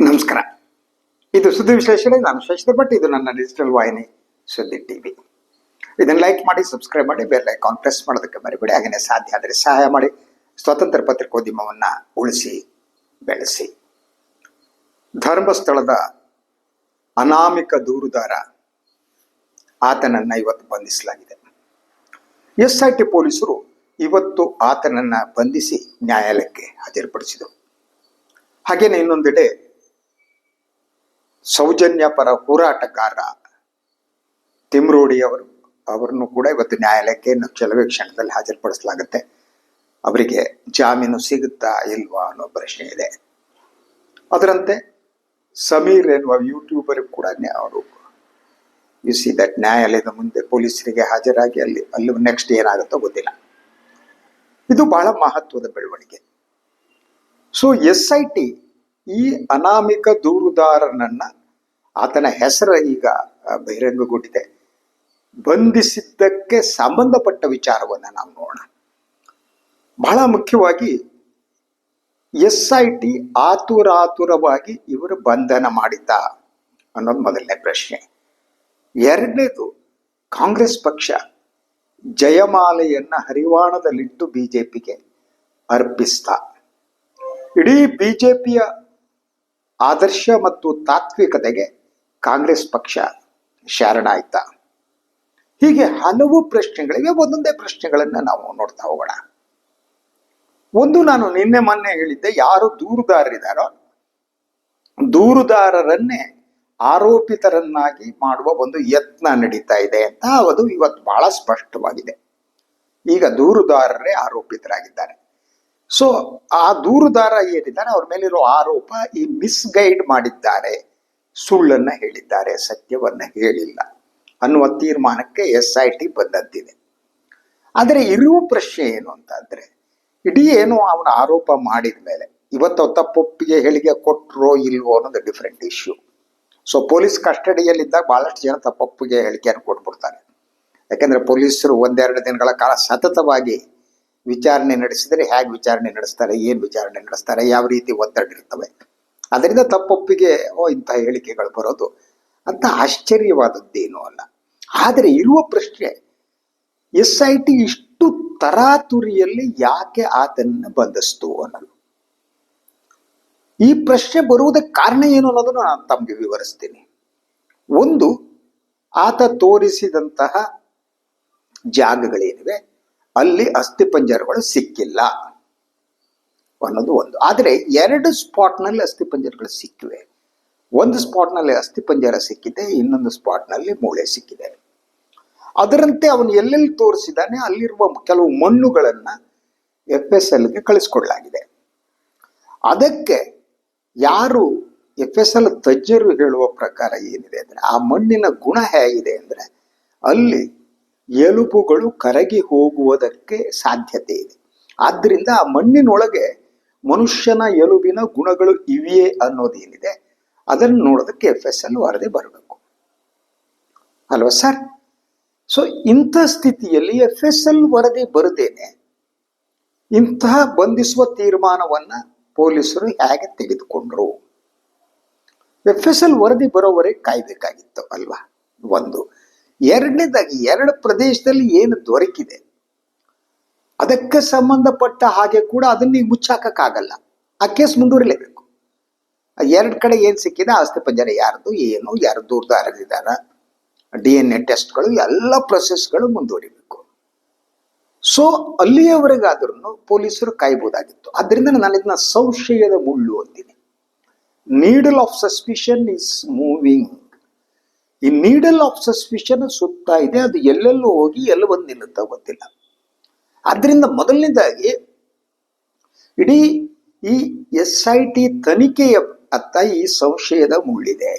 ನಮಸ್ಕಾರ. ಇದು ಸುದ್ದಿ ವಿಶ್ಲೇಷಣೆ. ನಾನು ಶಶಿಧರ್ ಭಟ್. ಇದು ನನ್ನ ಡಿಜಿಟಲ್ ವಾಹಿನಿ, ಸುದ್ದಿ ಟಿವಿ. ಇದನ್ನು ಲೈಕ್ ಮಾಡಿ ಸಬ್ಸ್ಕ್ರೈಬ್ ಮಾಡಿ ಬೆಲ್ ಐಕಾನ್ ಪ್ರೆಸ್ ಮಾಡೋದಕ್ಕೆ ಮರಿಬೇಡಿ. ಹಾಗೆಯೇ ಸಾಧ್ಯ ಆದರೆ ಸಹಾಯ ಮಾಡಿ. ಸ್ವತಂತ್ರ ಪತ್ರಿಕೋದ್ಯಮವನ್ನು ಉಳಿಸಿ, ಬೆಳೆಸಿ. ಧರ್ಮಸ್ಥಳದ ಅನಾಮಿಕ ದೂರುದಾರ ಆತನನ್ನ ಇವತ್ತು ಬಂಧಿಸಲಾಗಿದೆ. ಎಸ್ ಐ ಟಿ ಪೊಲೀಸರು ಇವತ್ತು ಆತನನ್ನ ಬಂಧಿಸಿ ನ್ಯಾಯಾಲಯಕ್ಕೆ ಹಾಜರುಪಡಿಸಿದರು. ಹಾಗೇನೆ ಇನ್ನೊಂದೆಡೆ ಸೌಜನ್ಯ ಪರ ಹೋರಾಟಗಾರ ತಿಮ್ರೋಡಿ ಅವರು, ಅವರನ್ನು ಕೂಡ ಇವತ್ತು ನ್ಯಾಯಾಲಯಕ್ಕೆ ಕೆಲವೇ ಕ್ಷಣದಲ್ಲಿ ಹಾಜರುಪಡಿಸಲಾಗುತ್ತೆ. ಅವರಿಗೆ ಜಾಮೀನು ಸಿಗುತ್ತಾ ಇಲ್ವಾ ಅನ್ನೋ ಪ್ರಶ್ನೆ ಇದೆ. ಅದರಂತೆ ಸಮೀರ್ ಎನ್ನುವ ಯೂಟ್ಯೂಬರ್ ಕೂಡ ಅವರು ಯು ಸಿ ದಟ್ ನ್ಯಾಯಾಲಯದ ಮುಂದೆ ಪೊಲೀಸರಿಗೆ ಹಾಜರಾಗಿ ಅಲ್ಲಿ ಅಲ್ಲಿ ನೆಕ್ಸ್ಟ್ ಏನಾಗುತ್ತೋ ಗೊತ್ತಿಲ್ಲ. ಇದು ಬಹಳ ಮಹತ್ವದ ಬೆಳವಣಿಗೆ. ಸೊ ಎಸ್ ಐ ಟಿ ಈ ಅನಾಮಿಕ ದೂರುದಾರನನ್ನ ಆತನ ಹೆಸರು ಈಗ ಬಹಿರಂಗಗೊಂಡಿದೆ. ಬಂಧಿಸಿದ್ದಕ್ಕೆ ಸಂಬಂಧಪಟ್ಟ ವಿಚಾರವನ್ನು ನಾವು ನೋಡೋಣ. ಬಹಳ ಮುಖ್ಯವಾಗಿ ಎಸ್ ಐ ಟಿ ಆತುರಾತುರವಾಗಿ ಇವರು ಬಂಧನ ಮಾಡಿದ್ದ ಅನ್ನೋದು ಮೊದಲನೇ ಪ್ರಶ್ನೆ. ಎರಡನೇದು, ಕಾಂಗ್ರೆಸ್ ಪಕ್ಷ ಜಯಮಾಲೆಯನ್ನ ಹರಿವಾಣದಲ್ಲಿಟ್ಟು ಬಿಜೆಪಿಗೆ ಅರ್ಪಿಸ್ತಾ. ಇಡೀ ಬಿಜೆಪಿಯ ಆದರ್ಶ ಮತ್ತು ತಾತ್ವಿಕತೆಗೆ ಕಾಂಗ್ರೆಸ್ ಪಕ್ಷ ಶರಣಾಯ್ತ. ಹೀಗೆ ಹಲವು ಪ್ರಶ್ನೆಗಳಿವೆ. ಒಂದೊಂದೇ ಪ್ರಶ್ನೆಗಳನ್ನು ನಾವು ನೋಡ್ತಾ ಹೋಗೋಣ. ಒಂದು ನಾನು ನಿನ್ನೆ ಮೊನ್ನೆ ಹೇಳಿದ್ದೆ, ಯಾರು ದೂರುದಾರರಿದ್ದಾರೋ ದೂರುದಾರರನ್ನೇ ಆರೋಪಿತರನ್ನಾಗಿ ಮಾಡುವ ಒಂದು ಯತ್ನ ನಡೀತಾ ಇದೆ ಅಂತ ಅದು ಇವತ್ತು ಬಹಳ ಸ್ಪಷ್ಟವಾಗಿದೆ. ಈಗ ದೂರುದಾರರೇ ಆರೋಪಿತರಾಗಿದ್ದಾರೆ. ಸೊ ಆ ದೂರುದಾರ ಏನಿದ್ದಾರೆ ಅವ್ರ ಮೇಲಿರೋ ಆರೋಪ ಈ ಮಿಸ್ಗೈಡ್ ಮಾಡಿದ್ದಾರೆ. ಸುಳ್ಳನ್ನ ಹೇಳಿದ್ದಾರೆ, ಸತ್ಯವನ್ನ ಹೇಳಿಲ್ಲ ಅನ್ನುವ ತೀರ್ಮಾನಕ್ಕೆ ಎಸ್ ಐ ಟಿ ಬಂದದ್ದಿದೆ ಆದರೆ ಇರುವ ಪ್ರಶ್ನೆ ಏನು ಅಂತಂದ್ರೆ, ಇಡೀ ಏನು ಅವನ ಆರೋಪ ಮಾಡಿದ ಮೇಲೆ, ಇವತ್ತು ತಪ್ಪಪ್ಪಿಗೆ ಹೇಳಿಕೆ ಕೊಟ್ಟರೋ ಇಲ್ವೋ ಅನ್ನೋದು ಡಿಫ್ರೆಂಟ್ ಇಶ್ಯೂ ಸೊ ಪೊಲೀಸ್ ಕಸ್ಟಡಿಯಲ್ಲಿದ್ದಾಗ ಬಹಳಷ್ಟು ಜನ ತಪ್ಪೊಪ್ಪಿಗೆ ಹೇಳಿಕೆಯನ್ನು ಕೊಟ್ಬಿಡ್ತಾರೆ. ಯಾಕಂದ್ರೆ ಪೊಲೀಸರು ಒಂದೆರಡು ದಿನಗಳ ಕಾಲ ಸತತವಾಗಿ ವಿಚಾರಣೆ ನಡೆಸಿದರೆ ಹೇಗೆ ವಿಚಾರಣೆ ನಡೆಸ್ತಾರೆ, ಏನು ವಿಚಾರಣೆ ನಡೆಸ್ತಾರೆ, ಯಾವ ರೀತಿ ಒತ್ತಡ ಇರ್ತವೆ. ಅದರಿಂದ ತಪ್ಪೊಪ್ಪಿಗೆ, ಓ ಇಂತಹ ಹೇಳಿಕೆಗಳು ಬರೋದು ಅಂತ ಆಶ್ಚರ್ಯವಾದದ್ದೇನೂ ಅಲ್ಲ. ಆದರೆ ಇರುವ ಪ್ರಶ್ನೆ, ಎಸ್ ಐ ಟಿ ಇಷ್ಟು ತರಾತುರಿಯಲ್ಲಿ ಯಾಕೆ ಆತನನ್ನು ಬಂಧಿಸ್ತು ಅನ್ನೋದು. ಈ ಪ್ರಶ್ನೆ ಬರುವುದಕ್ಕೆ ಕಾರಣ ಏನು ಅನ್ನೋದನ್ನು ನಾನು ತಮಗೆ ವಿವರಿಸ್ತೀನಿ. ಒಂದು, ಆತ ತೋರಿಸಿದಂತಹ ಜಾಗಗಳೇನಿವೆ ಅಲ್ಲಿ ಅಸ್ಥಿಪಂಜರಗಳು ಸಿಕ್ಕಿಲ್ಲ ಅನ್ನೋದು ಒಂದು. ಆದರೆ ಎರಡು ಸ್ಪಾಟ್ನಲ್ಲಿ ಅಸ್ಥಿಪಂಜರಗಳು ಸಿಕ್ಕಿವೆ. ಒಂದು ಸ್ಪಾಟ್ನಲ್ಲಿ ಅಸ್ಥಿಪಂಜರ ಸಿಕ್ಕಿದೆ, ಇನ್ನೊಂದು ಸ್ಪಾಟ್ನಲ್ಲಿ ಮೂಳೆ ಸಿಕ್ಕಿದೆ. ಅದರಂತೆ ಅವನು ಎಲ್ಲೆಲ್ಲಿ ತೋರಿಸಿದಾನೆ ಅಲ್ಲಿರುವ ಕೆಲವು ಮಣ್ಣುಗಳನ್ನು ಎಫ್ ಎಸ್ ಎಲ್ಗೆ ಕಳಿಸ್ಕೊಡ್ಲಾಗಿದೆ. ಅದಕ್ಕೆ ಯಾರು ಎಫ್ ಎಸ್ ಎಲ್ ತಜ್ಞರು ಹೇಳುವ ಪ್ರಕಾರ ಏನಿದೆ ಅಂದ್ರೆ, ಆ ಮಣ್ಣಿನ ಗುಣ ಹೇಗಿದೆ ಅಂದ್ರೆ, ಅಲ್ಲಿ ಎಲುಬುಗಳು ಕರಗಿ ಹೋಗುವುದಕ್ಕೆ ಸಾಧ್ಯತೆ ಇದೆ ಆದ್ದರಿಂದ ಆ ಮಣ್ಣಿನೊಳಗೆ ಮನುಷ್ಯನ ಎಲುಬಿನ ಗುಣಗಳು ಇವೆಯೇ ಅನ್ನೋದೇನಿದೆ, ಅದನ್ನು ನೋಡೋದಕ್ಕೆ ಎಫ್ ಎಸ್ ಎಲ್ ವರದಿ ಬರಬೇಕು. ಅಲ್ವಾ ಸರ್? ಸೊ ಇಂಥ ಸ್ಥಿತಿಯಲ್ಲಿ ಎಫ್ ಎಸ್ ಎಲ್ ವರದಿ ಬರದೇನೆ. ಇಂತಹ ಬಂಧಿಸುವ ತೀರ್ಮಾನವನ್ನ ಪೊಲೀಸರು ಹೇಗೆ ತೆಗೆದುಕೊಂಡ್ರು? ಎಫ್ ಎಸ್ ಎಲ್ ವರದಿ ಬರೋವರೆಗೆ ಕಾಯ್ಬೇಕಾಗಿತ್ತು ಅಲ್ವಾ? ಒಂದು. ಎರಡನೇದಾಗಿ ಎರಡು ಪ್ರದೇಶದಲ್ಲಿ ಏನು ದೊರಕಿದೆ? ಅದಕ್ಕೆ ಸಂಬಂಧಪಟ್ಟ ಹಾಗೆ ಕೂಡ ಅದನ್ನ ಈಗ ಮುಚ್ಚಾಕಕ್ಕಾಗಲ್ಲ. ಆ ಕೇಸ್ ಮುಂದುವರಿಲೇಬೇಕು ಎರಡು ಕಡೆ ಏನು ಸಿಕ್ಕಿದೆ? ಆಸ್ತಿ ಪಂಜರ ಯಾರ್ದು, ಏನು, ಯಾರು ದೂರದಾರರಿದ್ದಾರ? ಡಿ ಎನ್ ಎ ಟೆಸ್ಟ್ಗಳು, ಎಲ್ಲ ಪ್ರೊಸೆಸ್ಗಳು ಮುಂದುವರಿಬೇಕು. ಸೊ ಅಲ್ಲಿಯವರೆಗಾದ್ರೂ ಪೊಲೀಸರು ಕಾಯ್ಬೋದಾಗಿತ್ತು. ಅದರಿಂದ ನಾನು ಇದನ್ನ ಸಂಶಯದ ಮುಳ್ಳು ಅಂತೀನಿ. Needle of suspicion is moving ಈ ನೀಡಲ್ ಆಫ್ ಸಸ್ಪಿಷನ್ ಸುತ್ತಾ ಇದೆ, ಅದು ಎಲ್ಲೆಲ್ಲೂ ಹೋಗಿ ಎಲ್ಲ ಬಂದು ನಿಲ್ಲುತ್ತಾ ಗೊತ್ತಿಲ್ಲ. ಆದ್ದರಿಂದ ಮೊದಲನೇದಾಗಿ ಇಡೀ ಈ ಎಸ್ ಐ ಟಿ ತನಿಖೆಯ ಅತ್ತ ಈ ಸಂಶಯದ ಮುಳ್ಳಿದೆ.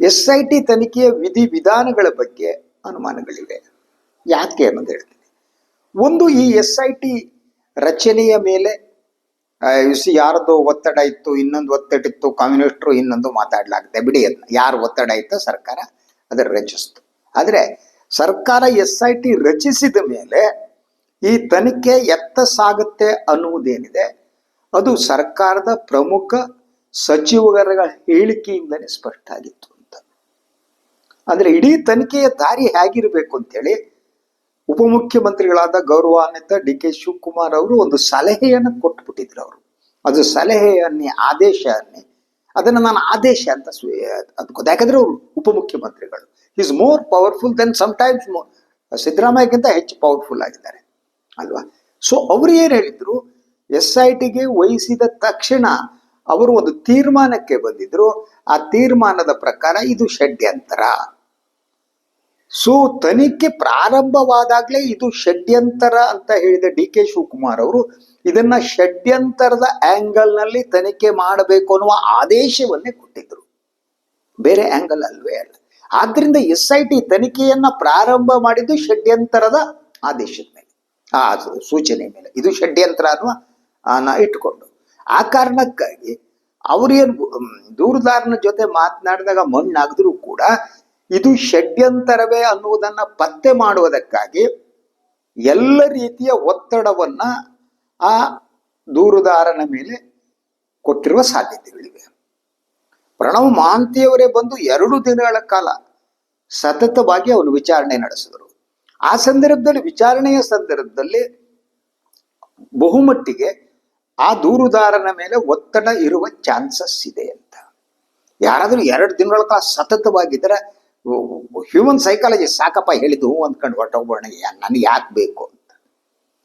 ಎಸ್ ಐ ಟಿ ತನಿಖೆಯ ವಿಧಿ ವಿಧಾನಗಳ ಬಗ್ಗೆ ಅನುಮಾನಗಳಿವೆ. ಯಾಕೆ ಅನ್ನೋದು ಹೇಳ್ತೀನಿ. ಒಂದು ಈ ಎಸ್ ಐ ಟಿ ರಚನೆಯ ಮೇಲೆ ಯಾರದು ಯಾರದೋ ಒತ್ತಡ ಇತ್ತು, ಇನ್ನೊಂದು ಒತ್ತಡ ಇತ್ತು ಕಮ್ಯುನಿಸ್ಟ್ರು ಇನ್ನೊಂದು ಮಾತಾಡ್ಲಾಗುತ್ತೆ. ಬಿಡಿ ಅದನ್ನ ಯಾರು ಒತ್ತಡ ಇತ್ತು ಸರ್ಕಾರ ಅದರ ರಚಿಸ್ತು. ಆದರೆ ಸರ್ಕಾರ ಎಸ್ ಐ ಟಿ ರಚಿಸಿದ ಮೇಲೆ ಈ ತನಿಖೆ ಎತ್ತ ಸಾಗುತ್ತೆ ಅನ್ನುವುದೇನಿದೆ? ಅದು ಸರ್ಕಾರದ ಪ್ರಮುಖ ಸಚಿವರ ಹೇಳಿಕೆಯಿಂದಲೇ ಸ್ಪಷ್ಟ ಆಗಿತ್ತು ಅಂತ. ಅಂದ್ರೆ ಇಡೀ ತನಿಖೆಯ ದಾರಿ ಹೇಗಿರಬೇಕು ಅಂತೇಳಿ ಉಪಮುಖ್ಯಮಂತ್ರಿಗಳಾದ ಗೌರವಾನ್ವಿತ ಡಿ ಕೆ ಶಿವಕುಮಾರ್ ಅವರು ಒಂದು ಸಲಹೆಯನ್ನು ಕೊಟ್ಬಿಟ್ಟಿದ್ರು ಅವರು. ಅದು ಸಲಹೆಯನ್ನೇ ಆದೇಶನ್ನೇ ಅದನ್ನು ನಾನು ಆದೇಶ ಅಂತ ಅದ್ಕೊ- ಯಾಕಂದ್ರೆ ಅವರು ಉಪಮುಖ್ಯಮಂತ್ರಿಗಳು. Is more powerful than times more ಸಿದ್ದರಾಮಯ್ಯಗಿಂತ ಹೆಚ್ಚು ಪವರ್ಫುಲ್ ಆಗಿದ್ದಾರೆ. ಅಲ್ವಾ? ಸೊ ಅವರು ಏನು ಹೇಳಿದ್ರು? ಎಸ್ ಐ ಟಿಗೆ ವಹಿಸಿದ ತಕ್ಷಣ ಅವರು ಒಂದು ತೀರ್ಮಾನಕ್ಕೆ ಬಂದಿದ್ರು. ಆ ತೀರ್ಮಾನದ ಪ್ರಕಾರ ಇದು ಷಡ್ಯಂತರ. ಸೊ ತನಿಖೆ ಪ್ರಾರಂಭವಾದಾಗಲೇ ಇದು ಷಡ್ಯಂತರ ಅಂತ ಹೇಳಿದ ಡಿ ಕೆ ಶಿವಕುಮಾರ್ ಅವರು, ಇದನ್ನ ಷಡ್ಯಂತರದ ಆಂಗಲ್ನಲ್ಲಿ ತನಿಖೆ ಮಾಡಬೇಕು ಅನ್ನುವ ಆದೇಶವನ್ನೇ ಕೊಟ್ಟಿದ್ರು. ಬೇರೆ ಆಂಗಲ್ ಅಲ್ವೇ ಅಲ್ಲ. ಆದ್ರಿಂದ ಎಸ್ ಐ ಟಿ ತನಿಖೆಯನ್ನ ಪ್ರಾರಂಭ ಮಾಡಿದ್ದು ಷಡ್ಯಂತರದ ಆದೇಶದ ಮೇಲೆ. ಆ ಸೂಚನೆ ಮೇಲೆ. ಇದು ಷಡ್ಯಂತರ ಅನ್ನುವ ಅನ್ನ ಇಟ್ಕೊಂಡು ಆ ಕಾರಣಕ್ಕಾಗಿ ಅವ್ರೇನು ದೂರದಾರನ ಜೊತೆ ಮಾತನಾಡಿದಾಗ ಮಣ್ಣಾಗಿದ್ರು ಕೂಡ ಇದು ಷಡ್ಯಂತರವೇ ಅನ್ನುವುದನ್ನ ಪತ್ತೆ ಮಾಡುವುದಕ್ಕಾಗಿ ಎಲ್ಲ ರೀತಿಯ ಒತ್ತಡವನ್ನ ಆ ದೂರುದಾರನ ಮೇಲೆ ಕೊಟ್ಟಿರುವ ಸಾಧ್ಯತೆಗಳಿವೆ. ಪ್ರಣವ್ ಮಹಾಂತಿಯವರೇ ಬಂದು ಎರಡು ದಿನಗಳ ಕಾಲ ಸತತವಾಗಿ ಅವನು ವಿಚಾರಣೆ ನಡೆಸಿದರು. ಆ ಸಂದರ್ಭದಲ್ಲಿ, ವಿಚಾರಣೆಯ ಸಂದರ್ಭದಲ್ಲಿ ಬಹುಮಟ್ಟಿಗೆ ಆ ದೂರುದಾರನ ಮೇಲೆ ಒತ್ತಡ ಇರುವ ಚಾನ್ಸಸ್ ಇದೆ ಅಂತ. ಯಾರಾದರೂ ಎರಡು ದಿನಗಳ ಕಾಲ ಸತತವಾಗಿದ್ದರೆ ಹ್ಯೂಮನ್ ಸೈಕಾಲಜಿ ಸಾಕಪ್ಪ ಹೇಳಿದ್ದು ಅಂದ್ಕೊಂಡು ಹೊಟ್ಟೋಗ್ಬೋಣ ನನಗೆ ಯಾಕೆ ಬೇಕು ಅಂತ.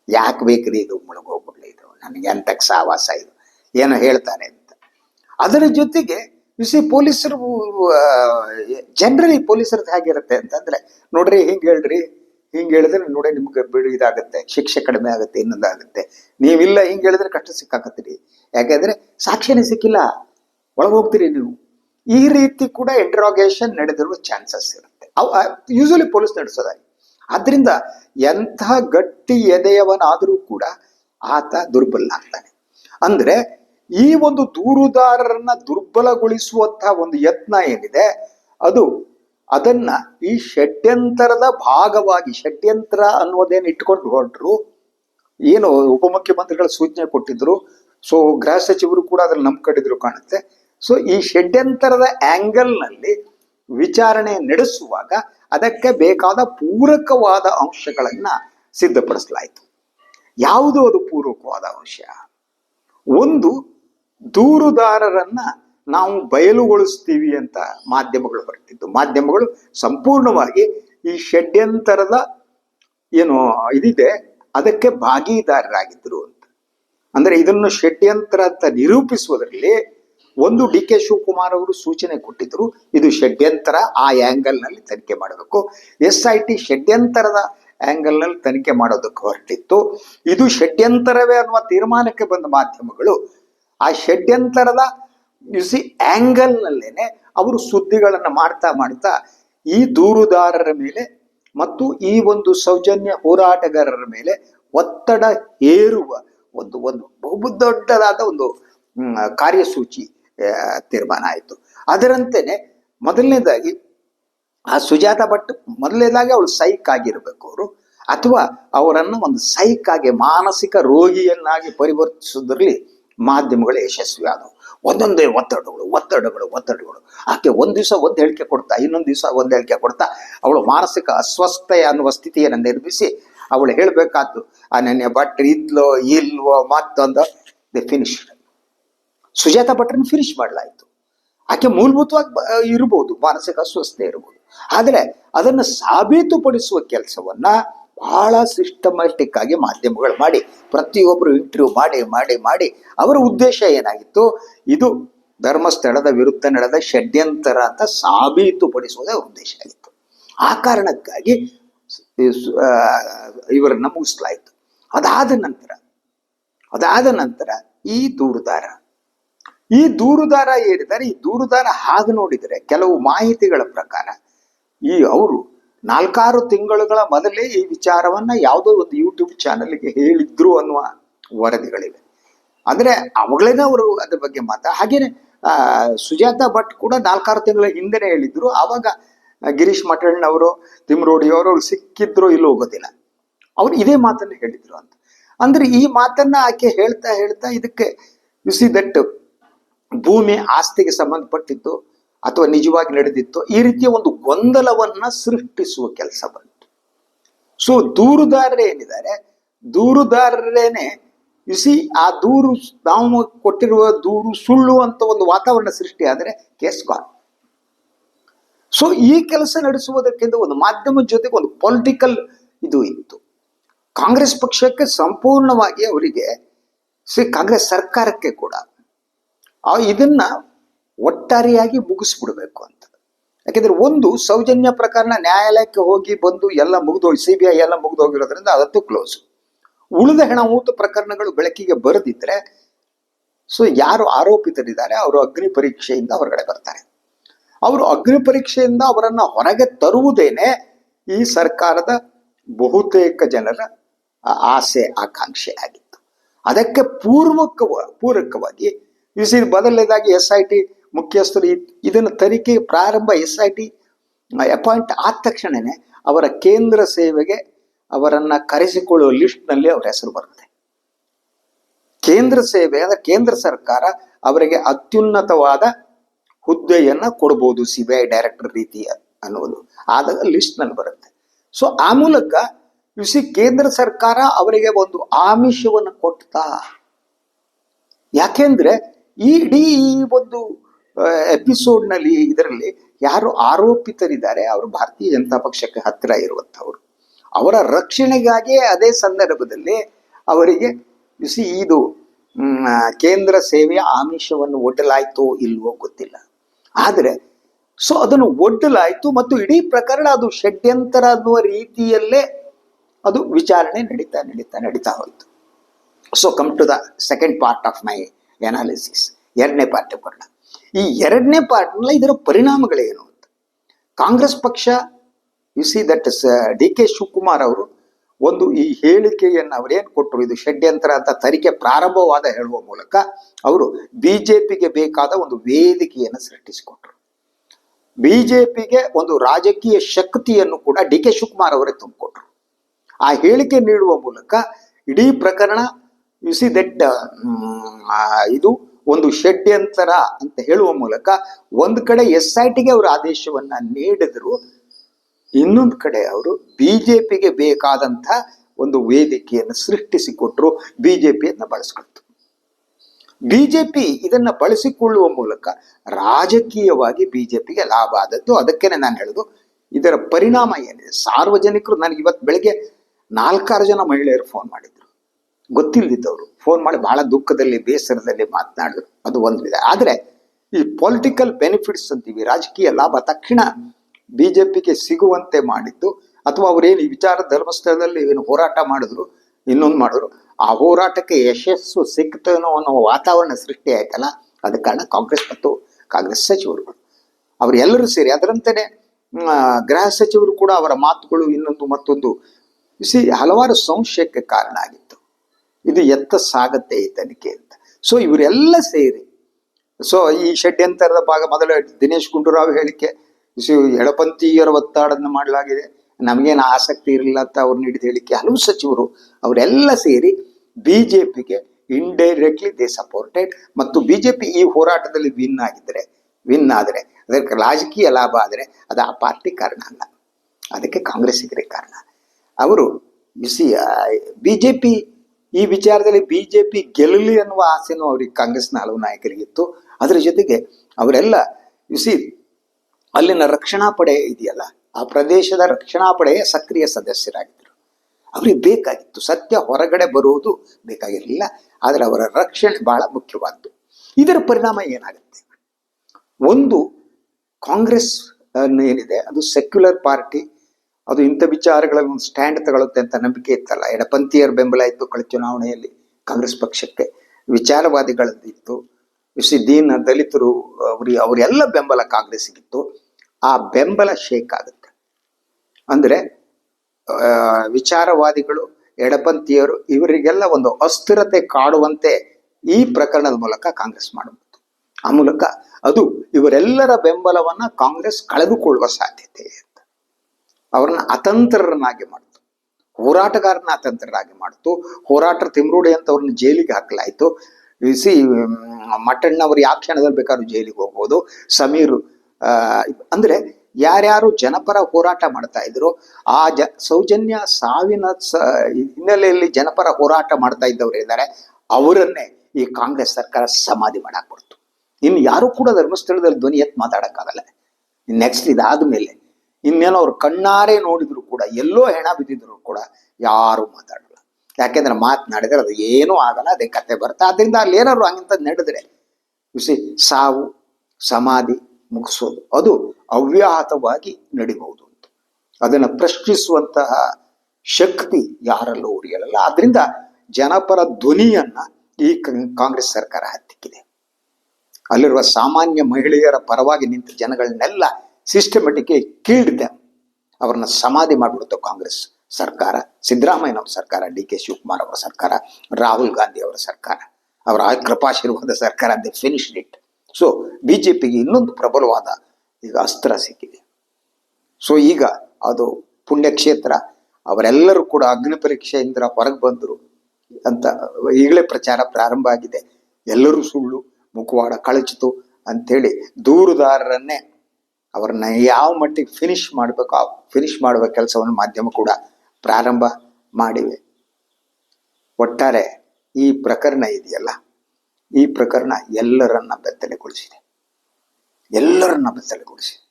ಯಾಕೆ ಬೇಕ್ರಿ ಇದು ಮುಳುಗೋಗ್ಬಿಡ್ಲಿ ಇದು? ನನಗೆ ಎಂತಕ್ಕೆ ಸಹವಾಸ ಇದು? ಏನೋ ಹೇಳ್ತಾನೆ ಅಂತ. ಅದರ ಜೊತೆಗೆ ಸಿ ಪೊಲೀಸರು ಜನರಲಿ ಪೊಲೀಸರದ್ದು ಹೇಗಿರುತ್ತೆ ಅಂತಂದ್ರೆ, ನೋಡ್ರಿ, ಹಿಂಗೆ ಹೇಳ್ರಿ, ಹಿಂಗೆ ಹೇಳಿದ್ರೆ ನೋಡಿ ನಿಮ್ಗೆ ಬಿಡು ಇದಾಗುತ್ತೆ, ಶಿಕ್ಷೆ ಕಡಿಮೆ ಆಗುತ್ತೆ, ಇನ್ನೊಂದಾಗುತ್ತೆ. ನೀವಿಲ್ಲ, ಹಿಂಗೆ ಹೇಳಿದ್ರೆ ಕಷ್ಟ ಸಿಕ್ಕಾಕತ್ತೀರಿ. ಯಾಕೆಂದ್ರೆ ಸಾಕ್ಷ್ಯನೇ ಸಿಕ್ಕಿಲ್ಲ. ಒಳಗೆ ಹೋಗ್ತೀರಿ ನೀವು. ಈ ರೀತಿ ಕೂಡ ಇಂಟ್ರಾಗೇಷನ್ ನಡೆದಿರುವ ಚಾನ್ಸಸ್ ಇರುತ್ತೆ. ಅವು ಯೂಶಲಿ ಪೊಲೀಸ್ ನಡೆಸೋದಾಗಿ. ಆದ್ರಿಂದ ಎಂಥ ಗಟ್ಟಿ ಎದೆಯವನಾದರೂ ಕೂಡ ಆತ ದುರ್ಬಲ ಆಗ್ತಾನೆ. ಅಂದ್ರೆ ಈ ಒಂದು ದೂರುದಾರರನ್ನ ದುರ್ಬಲಗೊಳಿಸುವಂತಹ ಒಂದು ಯತ್ನ ಏನಿದೆ, ಅದು ಅದನ್ನ ಈ ಷಡ್ಯಂತರದ ಭಾಗವಾಗಿ, ಷಡ್ಯಂತ್ರ ಅನ್ನೋದೇನು ಇಟ್ಕೊಂಡು ಹೊರಟ್ರು ಏನು ಉಪಮುಖ್ಯಮಂತ್ರಿಗಳ ಸೂಚನೆ ಕೊಟ್ಟಿದ್ರು, ಸೊ ಗೃಹ ಸಚಿವರು ಕೂಡ ಅದ್ರಲ್ಲಿ ನಂಬ್ಕೊಂಡಿದ್ರು ಕಾಣುತ್ತೆ. ಸೊ ಈ ಷಡ್ಯಂತರದ ಆಂಗಲ್ನಲ್ಲಿ ವಿಚಾರಣೆ ನಡೆಸುವಾಗ ಅದಕ್ಕೆ ಬೇಕಾದ ಪೂರಕವಾದ ಅಂಶಗಳನ್ನು ಸಿದ್ಧಪಡಿಸಲಾಯಿತು. ಯಾವುದು ಅದು ಪೂರಕವಾದ ಅಂಶ? ಒಂದು, ದೂರುದಾರರನ್ನ ನಾವು ಬಯಲುಗೊಳಿಸ್ತೀವಿ ಅಂತ ಮಾಧ್ಯಮಗಳು ಬರ್ತಿದ್ದು ಮಾಧ್ಯಮಗಳು ಸಂಪೂರ್ಣವಾಗಿ ಈ ಷಡ್ಯಂತರದ ಏನು ಇದಿದೆ, ಅದಕ್ಕೆ ಭಾಗಿದಾರರಾಗಿದ್ದರು ಅಂತ. ಅಂದ್ರೆ ಇದನ್ನು ಷಡ್ಯಂತರ ಅಂತ ನಿರೂಪಿಸುವುದರಲ್ಲಿ ಒಂದು ಡಿ ಕೆ ಶಿವಕುಮಾರ್ ಅವರು ಸೂಚನೆ ಕೊಟ್ಟಿದ್ರು ಇದು ಷಡ್ಯಂತರ ಆ ಆಂಗಲ್ನಲ್ಲಿ ತನಿಖೆ ಮಾಡಬೇಕು. ಎಸ್ ಐ ಟಿ ಷಡ್ಯಂತರದ ಆಂಗಲ್ನಲ್ಲಿ ತನಿಖೆ ಮಾಡೋದಕ್ಕೆ ಹೊರಟಿತ್ತು. ಇದು ಷಡ್ಯಂತರವೇ ಅನ್ನುವ ತೀರ್ಮಾನಕ್ಕೆ ಬಂದ ಮಾಧ್ಯಮಗಳು, ಆ ಷಡ್ಯಂತರದ ಸಿ ಆಂಗಲ್ ನಲ್ಲೇನೆ ಅವರು ಸುದ್ದಿಗಳನ್ನು ಮಾಡ್ತಾ ಮಾಡ್ತಾ ಈ ದೂರುದಾರರ ಮೇಲೆ ಮತ್ತು ಈ ಒಂದು ಸೌಜನ್ಯ ಹೋರಾಟಗಾರರ ಮೇಲೆ ಒತ್ತಡ ಹೇರುವ ಒಂದು ಒಂದು ಬಹು ದೊಡ್ಡದಾದ ಒಂದು ಕಾರ್ಯಸೂಚಿ ತೀರ್ಮಾನ ಆಯಿತು. ಅದರಂತೆಯೇ ಮೊದಲನೇದಾಗಿ ಆ ಸುಜಾತ ಭಟ್ ಮೊದಲನೇದಾಗಿ ಅವಳು ಸೈಕ್ ಆಗಿರಬೇಕು ಅವರು. ಅಥವಾ ಅವರನ್ನು ಒಂದು ಸೈಕ್ ಆಗಿ, ಮಾನಸಿಕ ರೋಗಿಯನ್ನಾಗಿ ಪರಿವರ್ತಿಸುವುದರಲ್ಲಿ ಮಾಧ್ಯಮಗಳು ಯಶಸ್ವಿ ಆದವು ಒಂದೊಂದೇ ಒತ್ತಡಗಳು ಒತ್ತಡಗಳು ಒತ್ತಡಗಳು. ಆಕೆ ಒಂದು ದಿವಸ ಒಂದು ಹೇಳಿಕೆ ಕೊಡ್ತಾ, ಇನ್ನೊಂದು ದಿವಸ ಒಂದು ಹೇಳಿಕೆ ಕೊಡ್ತಾ, ಅವಳು ಮಾನಸಿಕ ಅಸ್ವಸ್ಥೆ ಅನ್ನುವ ಸ್ಥಿತಿಯನ್ನು ನಿರ್ಮಿಸಿ ಅವಳು ಹೇಳಬೇಕಾದ್ದು ಆ ನೆನ್ನೆ ಭಟ್ ಇದ್ಲೋ, ಇಲ್ವೋ ಮತ್ತೊಂದು, ದಿ ಫಿನಿಶ್ ಸುಜಾತ ಭಟ್ರನ್ ಫಿನಿಶ್ ಮಾಡಲಾಯಿತು. ಆಕೆ ಮೂಲಭೂತವಾಗಿ ಇರಬಹುದು ಮಾನಸಿಕ ಅಸ್ವಸ್ಥತೆ ಇರಬಹುದು ಆದರೆ ಅದನ್ನು ಸಾಬೀತುಪಡಿಸುವ ಕೆಲಸವನ್ನ ಬಹಳ ಸಿಸ್ಟಮ್ಯಾಟಿಕ್ ಆಗಿ ಮಾಧ್ಯಮಗಳು ಮಾಡಿ ಪ್ರತಿಯೊಬ್ಬರು ಇಂಟರ್ವ್ಯೂ ಮಾಡಿ ಮಾಡಿ ಮಾಡಿ ಅವರ ಉದ್ದೇಶ ಏನಾಗಿತ್ತು? ಇದು ಧರ್ಮಸ್ಥಳದ ವಿರುದ್ಧ ನಡೆದ ಷಡ್ಯಂತರ ಅಂತ ಸಾಬೀತುಪಡಿಸುವುದೇ ಉದ್ದೇಶ ಆಗಿತ್ತು. ಆ ಕಾರಣಕ್ಕಾಗಿ ಇವರನ್ನ ಮುಗಿಸ್ಲಾಯಿತು. ಅದಾದ ನಂತರ ಅದಾದ ನಂತರ ಈ ದೂರುದಾರ ಈ ದೂರುದಾರ ಏನಿದ್ದಾರೆ ಈ ದೂರುದಾರ ಹಾಗೆ ನೋಡಿದರೆ ಕೆಲವು ಮಾಹಿತಿಗಳ ಪ್ರಕಾರ ಈ ಅವರು ನಾಲ್ಕಾರು ತಿಂಗಳುಗಳ ಮೊದಲೇ ಈ ವಿಚಾರವನ್ನ ಯಾವುದೋ ಒಂದು ಯೂಟ್ಯೂಬ್ ಚಾನಲ್ಗೆ ಹೇಳಿದ್ರು ಅನ್ನುವ ವರದಿಗಳಿವೆ. ಅಂದ್ರೆ ಅವಾಗಲೇನೆ ಅವರು ಅದ್ರ ಬಗ್ಗೆ ಮಾತಾ ಹಾಗೇನೆ ಸುಜಾತ ಭಟ್ ಕೂಡ ನಾಲ್ಕಾರು ತಿಂಗಳ ಹಿಂದೆನೆ ಹೇಳಿದ್ರು. ಆವಾಗ ಆ, ಗಿರೀಶ್ ಮಠಣ್ಣವರು ತಿಮ್ರೋಡಿ ಅವರು ಅವ್ರು ಸಿಕ್ಕಿದ್ರು ಇಲ್ಲೋ ಗೊತ್ತಿಲ್ಲ. ಅವ್ರು ಇದೇ ಮಾತನ್ನ ಹೇಳಿದ್ರು ಅಂತ. ಅಂದ್ರೆ ಈ ಮಾತನ್ನ ಆಕೆ ಹೇಳ್ತಾ ಹೇಳ್ತಾ ಇದಕ್ಕೆ ಯು ಸಿ ದಟ್ ಭೂಮಿ ಆಸ್ತಿಗೆ ಸಂಬಂಧಪಟ್ಟಿತ್ತು ಅಥವಾ ನಿಜವಾಗಿ ನಡೆದಿತ್ತು, ಈ ರೀತಿಯ ಒಂದು ಗೊಂದಲವನ್ನ ಸೃಷ್ಟಿಸುವ ಕೆಲಸ ಬಂತು. ಸೊ ದೂರುದಾರರೇ ಏನಿದ್ದಾರೆ? ದೂರುದಾರರೇನೆ ಇಸಿ ಆ ದೂರು, ನಾವು ಕೊಟ್ಟಿರುವ ದೂರು ಸುಳ್ಳು ಅಂತ ಒಂದು ವಾತಾವರಣ ಸೃಷ್ಟಿ ಆದರೆ ಕೇಸ್ ಕಾಲ್ ಸೊ ಈ ಕೆಲಸ ನಡೆಸುವುದಕ್ಕಿಂತ ಒಂದು ಮಾಧ್ಯಮದ ಜೊತೆಗೆ ಒಂದು ಪೊಲಿಟಿಕಲ್ ಇದು ಇತ್ತು. ಕಾಂಗ್ರೆಸ್ ಪಕ್ಷಕ್ಕೆ ಸಂಪೂರ್ಣವಾಗಿ ಅವರಿಗೆ ಸಿ ಕಾಂಗ್ರೆಸ್ ಸರ್ಕಾರಕ್ಕೆ ಕೂಡ ಆ ಇದನ್ನ ಒಟ್ಟಾರೆಯಾಗಿ ಮುಗಿಸ್ಬಿಡ್ಬೇಕು ಅಂತ. ಯಾಕೆಂದ್ರೆ ಒಂದು ಸೌಜನ್ಯ ಪ್ರಕರಣ ನ್ಯಾಯಾಲಯಕ್ಕೆ ಹೋಗಿ ಬಂದು ಎಲ್ಲ ಮುಗಿದೋಗಿ ಸಿ ಬಿ ಐ ಎಲ್ಲ ಮುಗಿದೋಗಿರೋದ್ರಿಂದ ಅದತ್ತು ಕ್ಲೋಸ್ ಉಳಿದ ಹೆಣಮೂತ ಪ್ರಕರಣಗಳು ಬೆಳಕಿಗೆ ಬರದಿದ್ರೆ ಸೊ ಯಾರು ಆರೋಪಿತರಿದ್ದಾರೆ, ಅವರು ಅಗ್ನಿ ಪರೀಕ್ಷೆಯಿಂದ ಹೊರಗಡೆ ಬರ್ತಾರೆ. ಅವರು ಅಗ್ನಿ ಪರೀಕ್ಷೆಯಿಂದ ಅವರನ್ನ ಹೊರಗೆ ತರುವುದೇನೆ ಈ ಸರ್ಕಾರದ ಬಹುತೇಕ ಜನರ ಆಸೆ, ಆಕಾಂಕ್ಷೆ ಆಗಿತ್ತು. ಅದಕ್ಕೆ ಪೂರ್ವಕ ಪೂರಕವಾಗಿ ಇಸ್ ಬದಲನೇದಾಗಿ ಎಸ್ ಐ ಟಿ ಮುಖ್ಯಸ್ಥರು ಇದನ್ನು ತನಿಖೆ ಪ್ರಾರಂಭ ಎಸ್ ಐ ಟಿ ಅಪಾಯಿಂಟ್ ಆದ ತಕ್ಷಣನೇ ಅವರ ಕೇಂದ್ರ ಸೇವೆಗೆ ಅವರನ್ನ ಕರೆಸಿಕೊಳ್ಳುವ ಲಿಸ್ಟ್ನಲ್ಲಿ ಅವರ ಹೆಸರು ಬರುತ್ತೆ. ಕೇಂದ್ರ ಸೇವೆ ಅಂದ್ರೆ ಕೇಂದ್ರ ಸರ್ಕಾರ ಅವರಿಗೆ ಅತ್ಯುನ್ನತವಾದ ಹುದ್ದೆಯನ್ನ ಕೊಡಬಹುದು ಸಿ ಬಿ ಐ ಡೈರೆಕ್ಟರ್ ರೀತಿ ಅನ್ನೋದು ಆದಾಗ ಲಿಸ್ಟ್ನಲ್ಲಿ ಬರುತ್ತೆ. ಸೊ ಆ ಮೂಲಕ ಸಿ ಕೇಂದ್ರ ಸರ್ಕಾರ ಅವರಿಗೆ ಒಂದು ಆಮಿಷವನ್ನು ಕೊಡ್ತಾ ಯಾಕೆಂದ್ರೆ ಈ ಇಡೀ ಒಂದು ಎಪಿಸೋಡ್ನಲ್ಲಿ ಇದರಲ್ಲಿ ಯಾರು ಆರೋಪಿತರಿದ್ದಾರೆ, ಅವರು ಭಾರತೀಯ ಜನತಾ ಪಕ್ಷಕ್ಕೆ ಹತ್ತಿರ ಇರುವಂಥವ್ರು. ಅವರ ರಕ್ಷಣೆಗಾಗಿ ಅದೇ ಸಂದರ್ಭದಲ್ಲಿ ಅವರಿಗೆ ಬಿಸಿ ಇದು ಕೇಂದ್ರ ಸೇವೆಯ ಆಮಿಷವನ್ನು ಒಡ್ಡಲಾಯ್ತೋ ಇಲ್ವೋ ಗೊತ್ತಿಲ್ಲ. ಆದರೆ ಸೊ ಅದನ್ನು ಒಡ್ಡಲಾಯ್ತು ಮತ್ತು ಇಡೀ ಪ್ರಕರಣ ಅದು ಷಡ್ಯಂತರ ಅನ್ನುವ ರೀತಿಯಲ್ಲೇ ಅದು ವಿಚಾರಣೆ ನಡೀತಾ ನಡೀತಾ ನಡೀತಾ ಹೋಯಿತು. So come to the second part of my analysis ಎರಡನೇ ಪಾರ್ಟ್ ಬರೋಣ. ಈ ಎರಡನೇ ಪಾರ್ಟ್ನಲ್ಲಿ ಇದರ ಪರಿಣಾಮಗಳೇನು ಅಂತ. ಕಾಂಗ್ರೆಸ್ ಪಕ್ಷ you see that D K Shivakumar ಅವರು ಒಂದು ಈ ಹೇಳಿಕೆಯನ್ನು ಅವರೇನು ಕೊಟ್ಟರು ಇದು ಷಡ್ಯಂತ್ರ ಅಂತ ತನಿಖೆ ಪ್ರಾರಂಭವಾದ ಹೇಳುವ ಮೂಲಕ ಅವರು ಬಿಜೆಪಿಗೆ ಬೇಕಾದ ಒಂದು ವೇದಿಕೆಯನ್ನು ಸೃಷ್ಟಿಸಿಕೊಟ್ರು. ಬಿಜೆಪಿಗೆ ಒಂದು ರಾಜಕೀಯ ಶಕ್ತಿಯನ್ನು ಕೂಡ ಡಿ ಕೆ ಶಿವಕುಮಾರ್ ಅವರೇ ತುಂಬಿಕೊಟ್ರು. ಆ ಹೇಳಿಕೆ ನೀಡುವ ಮೂಲಕ ಇಡೀ ಪ್ರಕರಣ ಯು ಸಿ ದಟ್ ಇದು ಒಂದು ಷಡ್ಯಂತರ ಅಂತ ಹೇಳುವ ಮೂಲಕ ಒಂದು ಕಡೆ ಎಸ್ ಐ ಟಿಗೆ ಅವರು ಆದೇಶವನ್ನ ನೀಡಿದ್ರು, ಇನ್ನೊಂದು ಕಡೆ ಅವರು ಬಿಜೆಪಿಗೆ ಬೇಕಾದಂತ ಒಂದು ವೇದಿಕೆಯನ್ನು ಸೃಷ್ಟಿಸಿಕೊಟ್ರು ಬಿಜೆಪಿಯನ್ನ ಬಳಸ್ಕೊಳ್ತು. ಬಿಜೆಪಿ ಇದನ್ನ ಬಳಸಿಕೊಳ್ಳುವ ಮೂಲಕ ರಾಜಕೀಯವಾಗಿ ಬಿಜೆಪಿಗೆ ಲಾಭ ಆದದ್ದು. ಅದಕ್ಕೇನೆ ನಾನು ಹೇಳುದು, ಇದರ ಪರಿಣಾಮ ಏನಿದೆ? ಸಾರ್ವಜನಿಕರು ನನಗೆ ಇವತ್ತು ಬೆಳಗ್ಗೆ ನಾಲ್ಕಾರು ಜನ ಮಹಿಳೆಯರು ಫೋನ್ ಮಾಡಿದ್ರು. ಗೊತ್ತಿಲ್ಲದಿದ್ದವರು ಫೋನ್ ಮಾಡಿ ಬಹಳ ದುಃಖದಲ್ಲಿ, ಬೇಸರದಲ್ಲಿ ಮಾತನಾಡಿದ್ರು. ಅದು ಒಂದು ವಿಧ. ಆದರೆ ಈ ಪೊಲಿಟಿಕಲ್ ಬೆನಿಫಿಟ್ಸ್ ಅಂತೀವಿ, ರಾಜಕೀಯ ಲಾಭ ತಕ್ಷಣ ಬಿಜೆಪಿಗೆ ಸಿಗುವಂತೆ ಮಾಡಿದ್ದು, ಅಥವಾ ಅವರೇನು ಈ ವಿಚಾರ ಧರ್ಮಸ್ಥಳದಲ್ಲಿ ಏನು ಹೋರಾಟ ಮಾಡಿದ್ರು, ಇನ್ನೊಂದು ಮಾಡಿದ್ರು, ಆ ಹೋರಾಟಕ್ಕೆ ಯಶಸ್ಸು ಸಿಕ್ತೇನೋ ಅನ್ನೋ ವಾತಾವರಣ ಸೃಷ್ಟಿ ಆಯ್ತಲ್ಲ, ಅದ ಕಾರಣ ಕಾಂಗ್ರೆಸ್ ಮತ್ತು ಕಾಂಗ್ರೆಸ್ ಸಚಿವರುಗಳು ಅವರೆಲ್ಲರೂ ಸೇರಿ ಅದರಂತೆಯೇ ಗೃಹ ಸಚಿವರು ಕೂಡ ಅವರ ಮಾತುಗಳು ಇನ್ನೊಂದು ಮತ್ತೊಂದು ಸಿ ಹಲವಾರು ಸಂಶಯಕ್ಕೆ ಕಾರಣ ಆಗಿತ್ತು ಇದು ಎತ್ತ ಸಾಗತ್ತೆ ಈ ತನಿಖೆ ಅಂತ. ಸೊ ಇವರೆಲ್ಲ ಸೇರಿ. ಸೊ ಈ ಷಡ್ಯಂತರದ ಭಾಗ ಮೊದಲ ದಿನೇಶ್ ಗುಂಡೂರಾವ್ ಹೇಳಿಕೆ ಎಡಪಂಥೀಯರ ಒತ್ತಾಡನ್ನು ಮಾಡಲಾಗಿದೆ. ನಮಗೇನು ಆಸಕ್ತಿ ಇರಲಿಲ್ಲ ಅಂತ ಅವ್ರು ನೀಡಿದ ಹೇಳಿಕೆ. ಹಲವು ಸಚಿವರು ಅವರೆಲ್ಲ ಸೇರಿ ಬಿ ಜೆ ಪಿಗೆ ಇಂಡೈರೆಕ್ಟ್ಲಿ ದೇ ಸಪೋರ್ಟೆಡ್ ಮತ್ತು ಬಿ ಜೆ ಪಿ ಈ ಹೋರಾಟದಲ್ಲಿ ವಿನ್ ಆಗಿದ್ರೆ ವಿನ್ ಆದರೆ, ಅದಕ್ಕೆ ರಾಜಕೀಯ ಲಾಭ ಆದರೆ ಅದು ಆ ಪಾರ್ಟಿ ಕಾರಣ ಅಲ್ಲ. ಅದಕ್ಕೆ ಕಾಂಗ್ರೆಸ್ಸಿಗರೇ ಕಾರಣ. ಅವರು ಬಿಸಿ ಬಿಜೆಪಿ ಈ ವಿಚಾರದಲ್ಲಿ ಬಿಜೆಪಿ ಗೆಲ್ಲಲಿ ಅನ್ನುವ ಆಸೆನೂ ಅವ್ರಿಗೆ ಕಾಂಗ್ರೆಸ್ನ ಹಲವು ನಾಯಕರಿಗಿತ್ತು. ಅದರ ಜೊತೆಗೆ ಅವರೆಲ್ಲ ಸಿ ಅಲ್ಲಿನ ರಕ್ಷಣಾ ಪಡೆ ಇದೆಯಲ್ಲ, ಆ ಪ್ರದೇಶದ ರಕ್ಷಣಾ ಪಡೆಯ ಸಕ್ರಿಯ ಸದಸ್ಯರಾಗಿದ್ದರು. ಅವ್ರಿಗೆ ಬೇಕಾಗಿತ್ತು, ಸತ್ಯ ಹೊರಗಡೆ ಬರುವುದು ಬೇಕಾಗಿರಲಿಲ್ಲ, ಆದರೆ ಅವರ ರಕ್ಷಣೆ ಬಹಳ ಮುಖ್ಯವಾದ್ದು. ಇದರ ಪರಿಣಾಮ ಏನಾಗುತ್ತೆ? ಒಂದು ಕಾಂಗ್ರೆಸ್ ಏನಿದೆ, ಅದು ಸೆಕ್ಯುಲರ್ ಪಾರ್ಟಿ ಅದು ಇಂಥ ವಿಚಾರಗಳಲ್ಲಿ ಒಂದು ಸ್ಟ್ಯಾಂಡ್ ತಗೊಳುತ್ತೆ ಅಂತ ನಂಬಿಕೆ ಇತ್ತಲ್ಲ. ಎಡಪಂಥೀಯರ ಬೆಂಬಲ ಇತ್ತು ಕಳೆದ ಚುನಾವಣೆಯಲ್ಲಿ ಕಾಂಗ್ರೆಸ್ ಪಕ್ಷಕ್ಕೆ. ವಿಚಾರವಾದಿಗಳದ್ದಿತ್ತು ದೀನ ದಲಿತರು, ಅವ್ರಿ, ಅವರೆಲ್ಲ ಬೆಂಬಲ ಕಾಂಗ್ರೆಸ್ಗಿತ್ತು ಆ ಬೆಂಬಲ ಶೇಕ್ ಆಗುತ್ತೆ. ಅಂದರೆ ವಿಚಾರವಾದಿಗಳು, ಎಡಪಂಥೀಯರು, ಇವರಿಗೆಲ್ಲ ಒಂದು ಅಸ್ಥಿರತೆ ಕಾಡುವಂತೆ ಈ ಪ್ರಕರಣದ ಮೂಲಕ ಕಾಂಗ್ರೆಸ್ ಮಾಡಬಹುದು ಆ ಮೂಲಕ ಅದು ಇವರೆಲ್ಲರ ಬೆಂಬಲವನ್ನ ಕಾಂಗ್ರೆಸ್ ಕಳೆದುಕೊಳ್ಳುವ ಸಾಧ್ಯತೆ ಇದೆ. ಅವರನ್ನ ಅತಂತ್ರರನ್ನಾಗಿ ಮಾಡ್ತು. ಹೋರಾಟಗಾರನ ಅತಂತ್ರರಾಗಿ ಮಾಡ್ತು. ಹೋರಾಟ ತಿಮ್ರೂಡಿ ಅಂತ ಅವ್ರನ್ನ ಜೈಲಿಗೆ ಹಾಕಲಾಯಿತು. ಸಿ ಮಟ್ಟಣ್ಣ ಅವ್ರು ಯಾವ ಕ್ಷಣದಲ್ಲಿ ಬೇಕಾದ್ರೂ ಜೈಲಿಗೆ ಹೋಗ್ಬೋದು. ಸಮೀರ್ ಅಂದ್ರೆ ಯಾರ್ಯಾರು ಜನಪರ ಹೋರಾಟ ಮಾಡ್ತಾ ಇದ್ರು, ಆ ಜ, ಸೌಜನ್ಯ ಸಾವಿನ ಸ, ಹಿನ್ನೆಲೆಯಲ್ಲಿ ಜನಪರ ಹೋರಾಟ ಮಾಡ್ತಾ ಇದ್ದವ್ರು ಇದ್ದಾರೆ. ಅವರನ್ನೇ ಈ ಕಾಂಗ್ರೆಸ್ ಸರ್ಕಾರ ಸಮಾಧಿ ಮಾಡಾಕ್ ಬರ್ತು. ಇನ್ನು ಯಾರು ಕೂಡ ಧರ್ಮಸ್ಥಳದಲ್ಲಿ ಧ್ವನಿ ಎತ್ತು ಮಾತಾಡಕ್ಕಾಗಲ್ಲ. ನೆಕ್ಸ್ಟ್ ಇದಾದ್ಮೇಲೆ ಇನ್ನೇನೋ ಅವ್ರು ಕಣ್ಣಾರೆ ನೋಡಿದ್ರು ಕೂಡ, ಎಲ್ಲೋ ಹೆಣ ಬಿದ್ದಿದ್ರು ಕೂಡ ಯಾರು ಮಾತಾಡಲ್ಲ. ಯಾಕೆಂದ್ರೆ ಮಾತನಾಡಿದ್ರೆ ಅದು ಏನೂ ಆಗಲ್ಲ, ಅದೇ ಕತೆ ಬರುತ್ತೆ ಆದ್ರಿಂದ ಅಲ್ಲಿ ಏನಾದ್ರು ಹಂಗಿಂತ ನಡೆದ್ರೆ ಖುಷಿ ಸಾವು, ಸಮಾಧಿ ಮುಗಿಸೋದು. ಅದು ಅವ್ಯಾಹತವಾಗಿ ನಡಿಬಹುದು ಅಂತ. ಅದನ್ನು ಪ್ರಶ್ನಿಸುವಂತಹ ಶಕ್ತಿ ಯಾರಲ್ಲೂ ಉರಿಯಲ್ಲ. ಆದ್ರಿಂದ ಜನಪರ ಧ್ವನಿಯನ್ನ ಈ ಕಾಂಗ್ರೆಸ್ ಸರ್ಕಾರ ಹತ್ತಿಕ್ಕಿದೆ. ಅಲ್ಲಿರುವ ಸಾಮಾನ್ಯ ಮಹಿಳೆಯರ ಪರವಾಗಿ ನಿಂತ ಜನಗಳನ್ನೆಲ್ಲ ಸಿಸ್ಟಮೆಟಿಕ್ ಕೀಳ್ದೆ ಅವ್ರನ್ನ ಸಮಾಧಿ ಮಾಡಿಬಿಡ್ತು ಕಾಂಗ್ರೆಸ್ ಸರ್ಕಾರ, ಸಿದ್ದರಾಮಯ್ಯನವರ ಸರ್ಕಾರ, ಡಿ ಕೆ ಶಿವಕುಮಾರ್ ಅವರ ಸರ್ಕಾರ, ರಾಹುಲ್ ಗಾಂಧಿ ಅವರ ಸರ್ಕಾರ, ಅವರ ಕೃಪಾಶೀರ್ವಾದ ಸರ್ಕಾರ ದೇ ಫಿನಿಶ್ ಇಟ್ ಸೊ ಪಿಗೆ ಇನ್ನೊಂದು ಪ್ರಬಲವಾದ ಈಗ ಅಸ್ತ್ರ ಸಿಕ್ಕಿದೆ. ಸೊ ಈಗ ಅದು ಪುಣ್ಯಕ್ಷೇತ್ರ, ಅವರೆಲ್ಲರೂ ಕೂಡ ಅಗ್ನಿ ಪರೀಕ್ಷೆಯಿಂದ ಹೊರಗೆ ಬಂದರು ಅಂತ ಈಗಲೇ ಪ್ರಚಾರ ಪ್ರಾರಂಭ ಆಗಿದೆ. ಎಲ್ಲರೂ ಸುಳ್ಳು, ಮುಖವಾಡ ಕಳಚಿತು ಅಂಥೇಳಿ ದೂರುದಾರರನ್ನೇ ಅವ್ರನ್ನ ಯಾವ ಮಟ್ಟಿಗೆ ಫಿನಿಶ್ ಮಾಡಬೇಕು, ಆ ಫಿನಿಶ್ ಮಾಡುವ ಕೆಲಸವನ್ನು ಮಾಧ್ಯಮ ಕೂಡ ಪ್ರಾರಂಭ ಮಾಡಿವೆ. ಒಟ್ಟಾರೆ ಈ ಪ್ರಕರಣ ಇದೆಯಲ್ಲ? ಈ ಪ್ರಕರಣ ಎಲ್ಲರನ್ನ ಬೆತ್ತಲೆಗೊಳಿಸಿದೆ. ಎಲ್ಲರನ್ನ ಬೆತ್ತಲೆಗೊಳಿಸಿದೆ.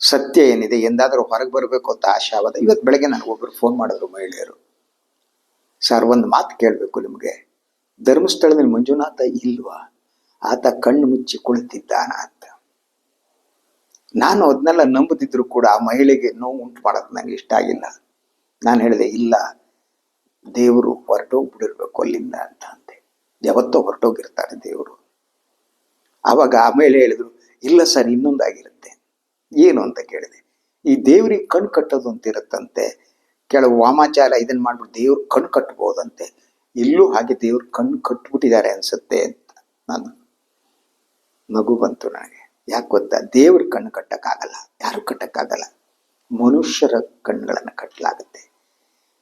ಸತ್ಯ ಏನಿದೆ, ಎಂದಾದರೂ ಹೊರಗೆ ಬರಬೇಕು ಅಂತ ಆಶಾವಾದ ಇವತ್ತು ಬೆಳಗ್ಗೆ ನನಗೊಬ್ಬರು ಫೋನ್ ಮಾಡಿದ್ರು ಮಹಿಳೆಯರು. ಸರ್ ಒಂದು ಮಾತು ಕೇಳಬೇಕು ನಿಮಗೆ. ಧರ್ಮಸ್ಥಳದಲ್ಲಿ ಮಂಜುನಾಥ ಇಲ್ವಾ? ಆತ ಕಣ್ಣು ಮುಚ್ಚಿ ಕುಳಿತಿದ್ದಾನ ಅಂತ ನಾನು ಅದನ್ನೆಲ್ಲ ನಂಬದಿದ್ರು ಕೂಡ ಆ ಮಹಿಳೆಗೆ ನೋವು ಉಂಟು ಮಾಡೋದು ನನಗೆ ಇಷ್ಟ ಆಗಿಲ್ಲ. ನಾನು ಹೇಳಿದೆ, ಇಲ್ಲ, ದೇವರು ಹೊರಟೋಗ್ಬಿಡಿರ್ಬೇಕು ಅಲ್ಲಿಂದ ಅಂತ ಅಂದೆ. ಯಾವತ್ತೋ ಹೊರಟೋಗಿರ್ತಾರೆ ದೇವರು. ಆವಾಗ ಆ ಮಹಿಳೆ ಹೇಳಿದ್ರು, ಇಲ್ಲ ಸರ್ ಇನ್ನೊಂದಾಗಿರುತ್ತೆ ಏನು ಅಂತ ಕೇಳಿದೆ. ಈ ದೇವ್ರಿಗೆ ಕಣ್ ಕಟ್ಟೋದು ಅಂತ ಇರುತ್ತಂತೆ, ಕೆಲವು ವಾಮಾಚಾರ ಇದನ್ನ ಮಾಡ್ಬಿಟ್ಟು ದೇವ್ರ ಕಣ್ ಕಟ್ಬೋದಂತೆ ಇಲ್ಲೂ ಹಾಗೆ ದೇವ್ರ ಕಣ್ಣು ಕಟ್ಬಿಟ್ಟಿದ್ದಾರೆ ಅನ್ಸುತ್ತೆ ಅಂತ ನಾನು ನಗು ಬಂತು ನನಗೆ. ಯಾಕೆ ಗೊತ್ತಾ? ದೇವ್ರ ಕಣ್ಣು ಕಟ್ಟಕ್ಕಾಗಲ್ಲ. ಯಾರು ಕಟ್ಟಕ್ಕಾಗಲ್ಲ? ಮನುಷ್ಯರ ಕಣ್ಣುಗಳನ್ನು ಕಟ್ಟಲಾಗುತ್ತೆ.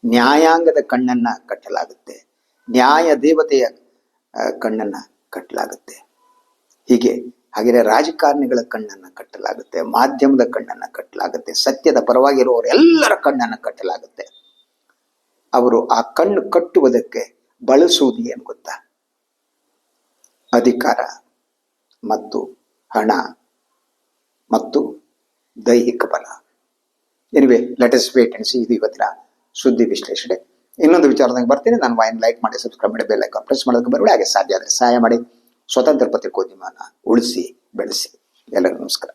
ನ್ಯಾಯಾಂಗದ ಕಣ್ಣನ್ನ ಕಟ್ಟಲಾಗುತ್ತೆ. ನ್ಯಾಯ ದೇವತೆಯ ಕಣ್ಣನ್ನ ಕಟ್ಟಲಾಗುತ್ತೆ. ಹೀಗೆ ಹಾಗೆ ರಾಜಕಾರಣಿಗಳ ಕಣ್ಣನ್ನ ಕಟ್ಟಲಾಗುತ್ತೆ. ಮಾಧ್ಯಮದ ಕಣ್ಣನ್ನ ಕಟ್ಟಲಾಗುತ್ತೆ. ಸತ್ಯದ ಪರವಾಗಿರುವವರೆಲ್ಲರ ಕಣ್ಣನ್ನ ಕಟ್ಟಲಾಗುತ್ತೆ. ಅವರು ಆ ಕಣ್ಣು ಕಟ್ಟುವುದಕ್ಕೆ ಬಳಸುವುದು ಏನು ಗೊತ್ತಾ? ಅಧಿಕಾರ ಮತ್ತು ಹಣ ಮತ್ತು ದೈಹಿಕ ಬಲ. ಎನಿವೆ ಲೆಟೆಸ್ಟ್ ವೇಟ್ ಅನ್ಸಿ ಇದು ಇವತ್ತಿನ ಸುದ್ದಿ ವಿಶ್ಲೇಷಣೆ. ಇನ್ನೊಂದು ವಿಚಾರದಾಗ ಬರ್ತೀನಿ. ನಾನು ವೈನ್ ಲೈಕ್ ಮಾಡಿ ಸಬ್ಸ್ಕ್ರೈಬ್ ಮಾಡಿ ಬೆಲ್ ಐಕಾನ್ ಪ್ರೆಸ್ ಮಾಡೋದಕ್ಕೆ ಬರಬೇಡಿ. ಹಾಗೆ ಸಾಧ್ಯ ಆದರೆ ಸಹಾಯ ಮಾಡಿ. ಸ್ವತಂತ್ರ ಪತ್ರಿಕೋದ್ಯಮನ ಉಳಿಸಿ, ಬೆಳೆಸಿ. ಎಲ್ಲರಿಗೂ ನಮಸ್ಕಾರ.